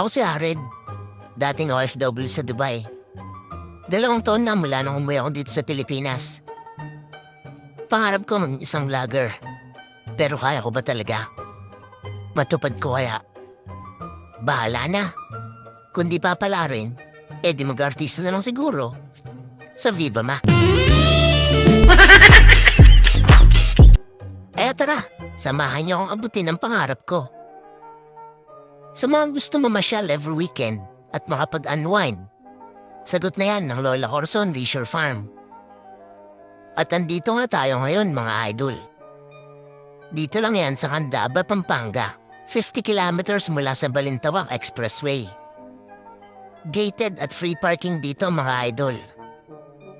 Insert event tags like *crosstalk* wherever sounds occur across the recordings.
Ako si Hared, dating OFW sa Dubai. Dalawang taon na mula nung umuwi ako dito sa Pilipinas. Pangarap ko ng isang vlogger. Pero kaya ko ba talaga? Matupad ko kaya? Bahala na. Kung di papala rin, eh di mag-artista na lang siguro. Sa Viva Max. Eh tara, samahan niyo akong abutin ang pangarap ko. Sa mga gusto mamasyal every weekend at makapag-unwind, sagot na yan ng Lola Corson Leisure Farm. At andito nga tayo ngayon mga idol. Dito lang yan sa Candaba, Pampanga, 50 kilometers mula sa Balintawak Expressway. Gated at free parking dito mga idol.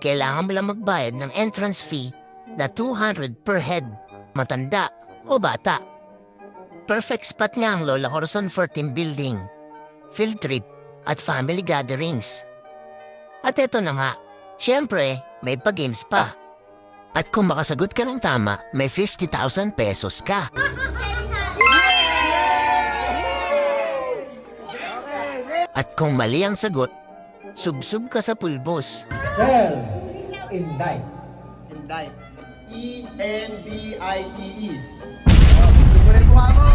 Kailangan mo lang magbayad ng entrance fee na 200 per head, matanda o bata. Perfect spot nga ang Lola Corazon for team building, field trip, at family gatherings. At eto na nga, syempre, may pa-games pa. At kung makasagot ka ng tama, may 50,000 pesos ka. At kung mali ang sagot, subsub ka sa pulbos. Spell indict. Indict. E E-N-D-I-T-E. Oh, Simulan ko mo!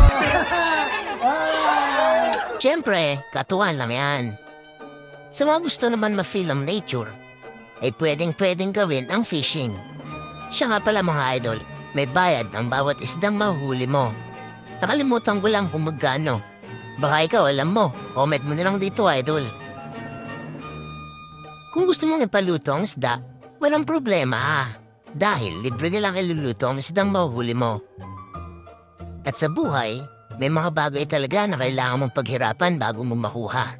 Siyempre, katuwan lang yan. Sa mga gusto naman ma-feel ang nature, ay pwedeng-pwedeng gawin ang fishing. Siya nga pala mga idol, may bayad ang bawat isdang mahuli mo. Nakalimutan ko lang kung magkano. Baka ikaw alam mo, comment mo na lang dito idol. Kung gusto mong ipaluto ang isda, walang problema ah. Dahil libre nilang iluluto ang isdang mahuli mo. At sa buhay, may mga bagay talaga na kailangan mong paghirapan bago mo makuha.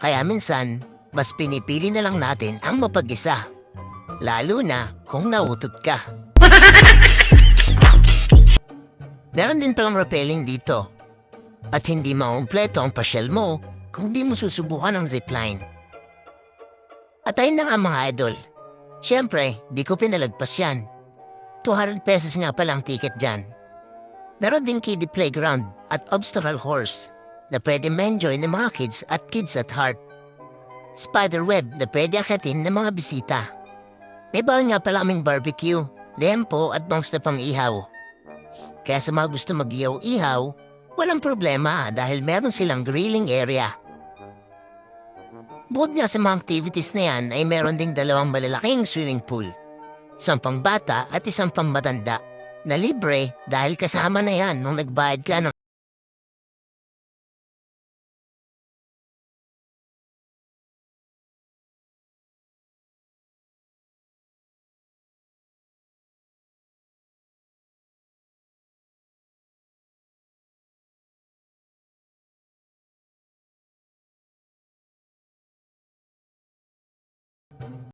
Kaya minsan, mas pinipili na lang natin ang mapag-isa. Lalo na kung nautot ka. *laughs* Meron din palang rappelling dito. At hindi maumpleto ang pasyal mo kung di mo susubukan ang zipline. At ayun na nga mga idol. Siyempre, di ko pinalagpas yan. 200 pesos nga palang ticket dyan. Meron din kiddie playground at obstacle course na pwede ma-enjoy ng mga kids at kids at heart. Spider web na pwede akitin ng mga bisita. May bawal nga pala aming barbecue, lempo at bangs pang-ihaw. Kaya sa mga gusto mag-ihaw-ihaw, walang problema dahil meron silang grilling area. Bukod nga sa mga activities na yan ay meron ding dalawang malalaking swimming pool. Isang pang bata at isang pang matanda na libre dahil kasama na yan. Nung nagbayad ka ng